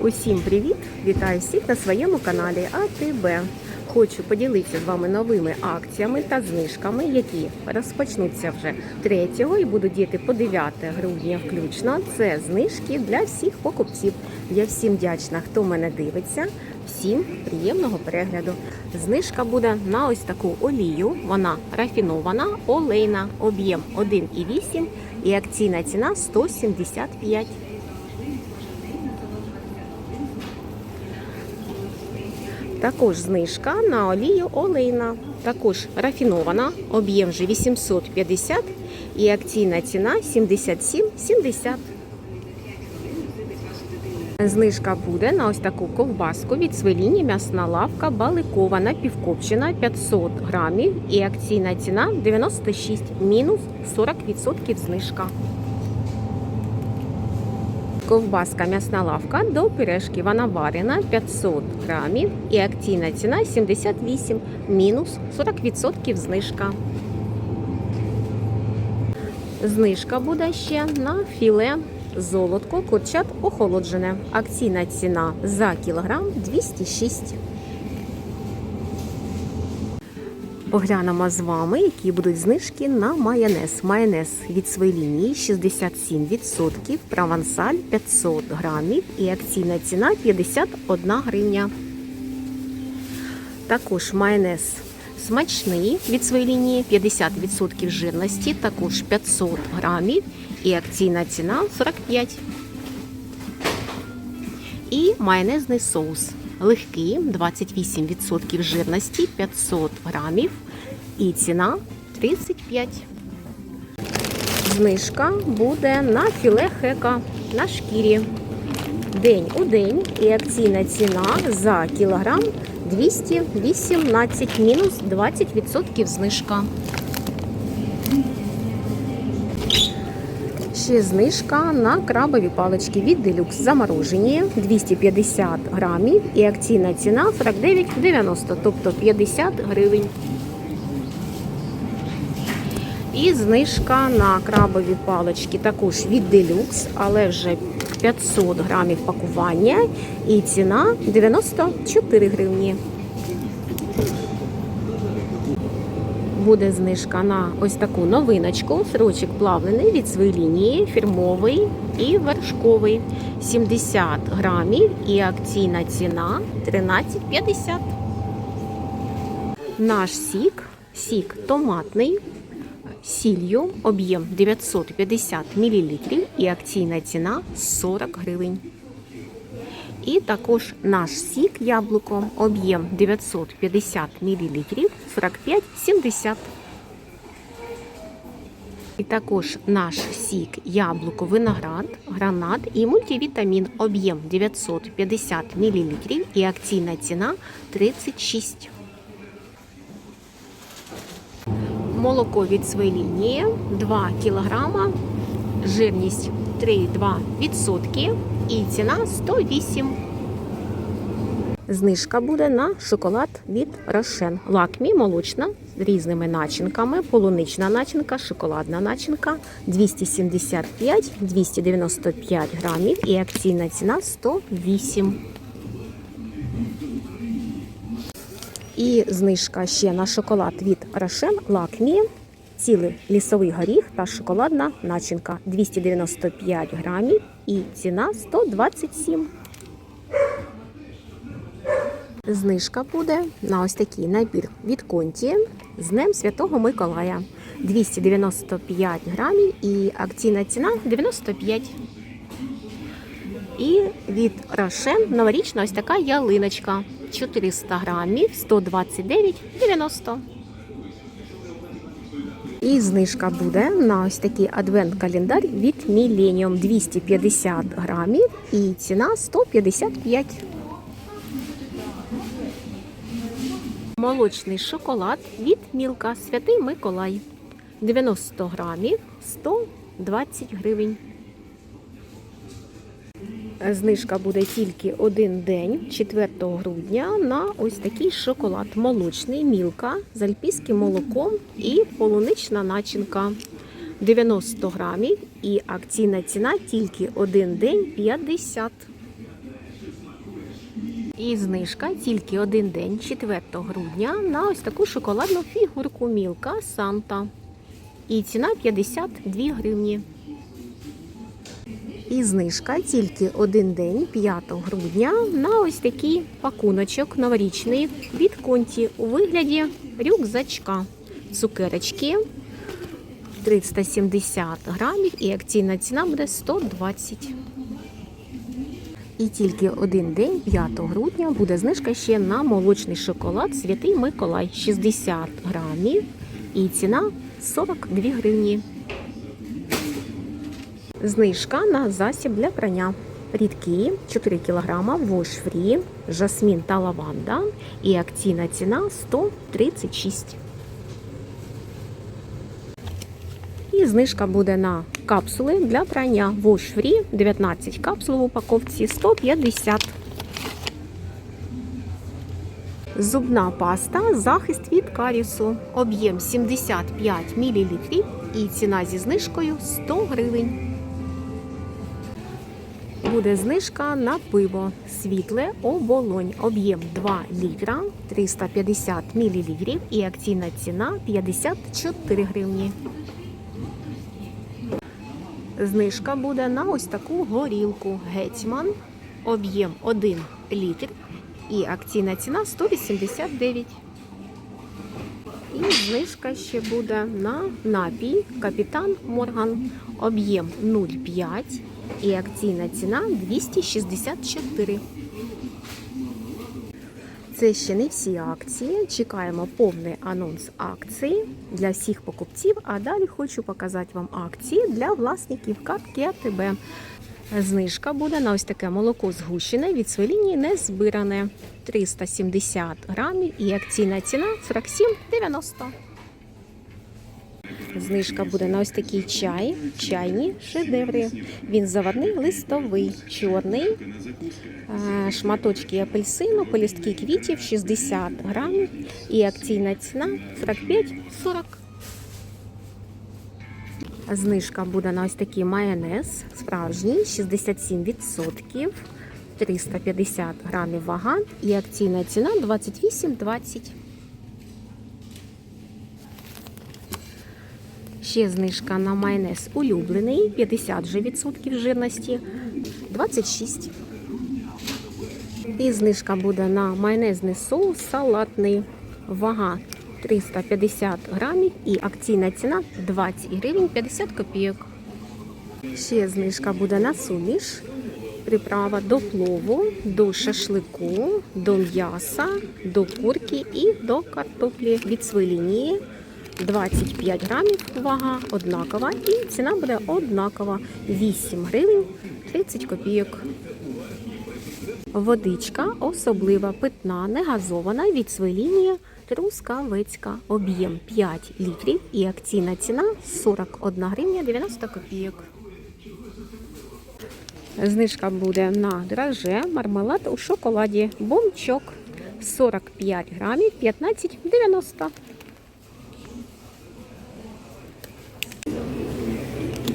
Усім привіт! Вітаю всіх на своєму каналі АТБ. Хочу поділитися з вами новими акціями та знижками, які розпочнуться вже 3 і будуть діяти по 9 грудня включно. Це знижки для всіх покупців. Я всім вдячна, хто мене дивиться. Всім приємного перегляду. Знижка буде на ось таку олію. Вона рафінована, олейна, об'єм 1,8 і акційна ціна 175. Також знижка на олію олейна. Також рафінована, об'єм вже 850 і акційна ціна 77,70. Знижка буде на ось таку ковбаску від свеліні м'ясна лавка баликова напівкопчена 500 грамів і акційна ціна 96 мінус 40% знижка. Ковбаска м'ясна лавка до пюрешки. Вона варена 500 грамів і акційна ціна 78 мінус 40% знижка. Знижка буде ще на філе золотко курчат охолоджене. Акційна ціна за кілограм 206. Поглянемо з вами, які будуть знижки на майонез. Майонез від своєї лінії 67%, провансаль 500 грамів і акційна ціна 51 гривня. Також майонез смачний від своєї лінії 50% жирності, також 500 грамів і акційна ціна 45. І майонезний соус легкий, 28% жирності, 500 грамів і ціна 35. Знижка буде на філе хека на шкірі. День у день і акційна ціна за кілограм 218 мінус 20% знижка. Ще знижка на крабові палички від делюкс заморожені 250 грамів і акційна ціна 49,90, тобто 50 гривень. І знижка на крабові палички також від делюкс, але вже 500 грамів пакування і ціна 94 гривні. Буде знижка на ось таку новиночку. Сирочок плавлений від своєї лінії, фірмовий і вершковий. 70 грамів і акційна ціна 13,50. Наш сік, сік томатний, сіллю, об'єм 950 мл і акційна ціна 40 гривень. І також наш сік яблуко, об'єм 950 мл 45,70. І також наш сік яблуко, виноград, гранат і мультивітамін, об'єм 950 мл і акційна ціна 36. Молоко від своєї лінії 2 кг, жирність 3,2% і ціна 108. Знижка буде на шоколад від Рошен. Лакмі молочна з різними начинками. Полунична начинка, шоколадна начинка 275-295 грамів і акційна ціна 108. І знижка ще на шоколад від Рошен Лакмі. Цілий лісовий горіх та шоколадна начинка 295 грамів і ціна 127. Знижка буде на ось такий набір від Конті з Днем Святого Миколая. 295 грамів і акційна ціна 95. І від Рошен новорічна ось така ялиночка 400 грамів 129,90. І знижка буде на ось такий адвент-календар від Millennium 250 грамів і ціна 155. Молочний шоколад від Мілка Святий Миколай 90 грамів 120 гривень. Знижка буде тільки один день, 4 грудня, на ось такий шоколад молочний, мілка з альпійським молоком і полунична начинка. 90 грамів і акційна ціна тільки один день 50. І знижка тільки один день, 4 грудня, на ось таку шоколадну фігурку Мілка Санта. І ціна 52 гривні. І знижка тільки один день, 5 грудня, на ось такий пакуночок новорічний від конті у вигляді рюкзачка. Цукерочки 370 грамів і акційна ціна буде 120. І тільки один день, 5 грудня, буде знижка ще на молочний шоколад Святий Миколай 60 грамів. І ціна 42 гривні. Знижка на засіб для прання. Рідкі 4 кг, вош фрі, жасмін та лаванда. І акційна ціна 136. І знижка буде на капсули для прання Free 19 капсул в упаковці 150. Зубна паста захист від карісу. Об'єм 75 мл і ціна зі знижкою 100 гривень. Буде знижка на пиво світле оболонь. Об'єм 2 літра 350 мл і акційна ціна 54 гривні. Знижка буде на ось таку горілку Гетьман. Об'єм 1 літр. І акційна ціна 189. І знижка ще буде на напій Капітан Морган. Об'єм 0,5. І акційна ціна 264. Це ще не всі акції. Чекаємо повний анонс акції для всіх покупців. А далі хочу показати вам акції для власників картки АТБ. Знижка буде на ось таке молоко згущене від своєї лінії не збиране 370 грамів і акційна ціна 47,90. Знижка буде на ось такий чай, чайні шедеври. Він заварний, листовий, чорний, шматочки апельсину, полістки квітів 60 грамів і акційна ціна 45,40. Знижка буде на ось такий майонез справжній 67%, 350 грамів вага і акційна ціна 28,20. Ще знижка на майонез улюблений 50 же відсотків жирності 26. І знижка буде на майонезний соус салатний. Вага 350 грамів і акційна ціна 20 гривень 50 копійок. Ще знижка буде на суміш. Приправа до плову, до шашлику, до м'яса, до курки і до картоплі від своєї лінії. 25 грамів вага однакова і ціна буде однакова 8 гривень 30 копійок. Водичка особлива питна, не газована від своєї лінії Трускавецька. Об'єм 5 літрів і акційна ціна 41 гривня 90 копійок. Знижка буде на драже мармелад у шоколаді бомчок 45 грамів 15,90.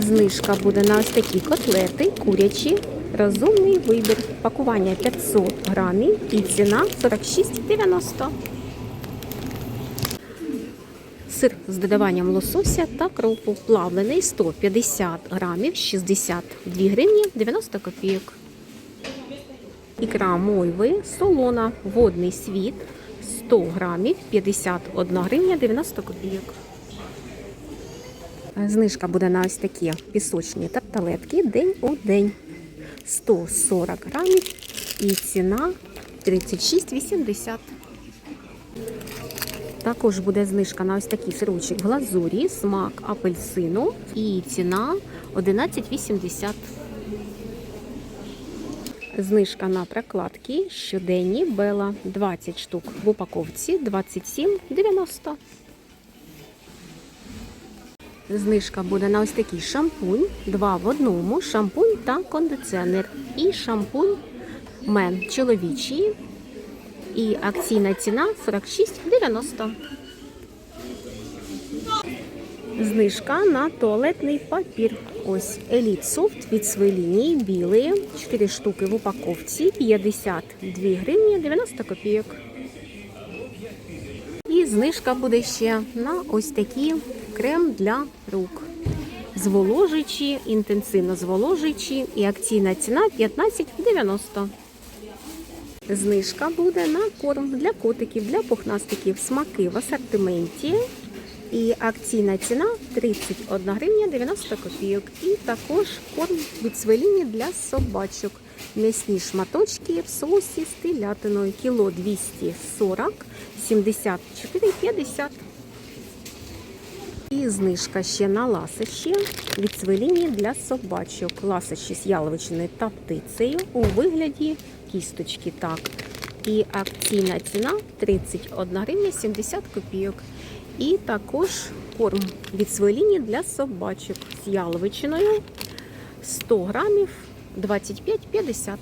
Знижка буде на ось такі котлети курячі. Розумний вибір. Пакування 500 грамів і ціна 46,90. Сир з додаванням лосося та кропу плавлений 150 грамів 62 гривні 90 копійок. Ікра мойви солона водний світ 100 грамів 51 гривня 90 копійок. Знижка буде на ось такі пісочні тарталетки день у день. 140 грамів і ціна 36,80. Також буде знижка на ось такий сирочок в глазурі, смак апельсину і ціна 11,80. Знижка на прокладки щоденні Бела 20 штук в упаковці 27,90. Знижка буде на ось такий шампунь, два в одному, шампунь та кондиціонер. І шампунь мен чоловічий. І акційна ціна 46,90. Знижка на туалетний папір. Ось Еліт Софт від своєї лінії білі, 4 штуки в упаковці, 52 гривні 90 копійок. І знижка буде ще на ось такий крем для рук. Зволожуючі, інтенсивно зволожуючі і акційна ціна 15,90. Знижка буде на корм для котиків, для пухнастиків, смаки в асортименті. І акційна ціна 31 гривня 90 копійок. І також корм від свеліні для собачок. М'ясні шматочки в соусі з телятиною. Кіло 240, 74,50. Знижка ще на ласощі від свеліні для собачок. Ласощі з яловичиною та птицею у вигляді кісточки. Так. І акційна ціна 31 гривня 70 копійок. І також корм від свеліні для собачок з яловичиною 100 грамів 25,50.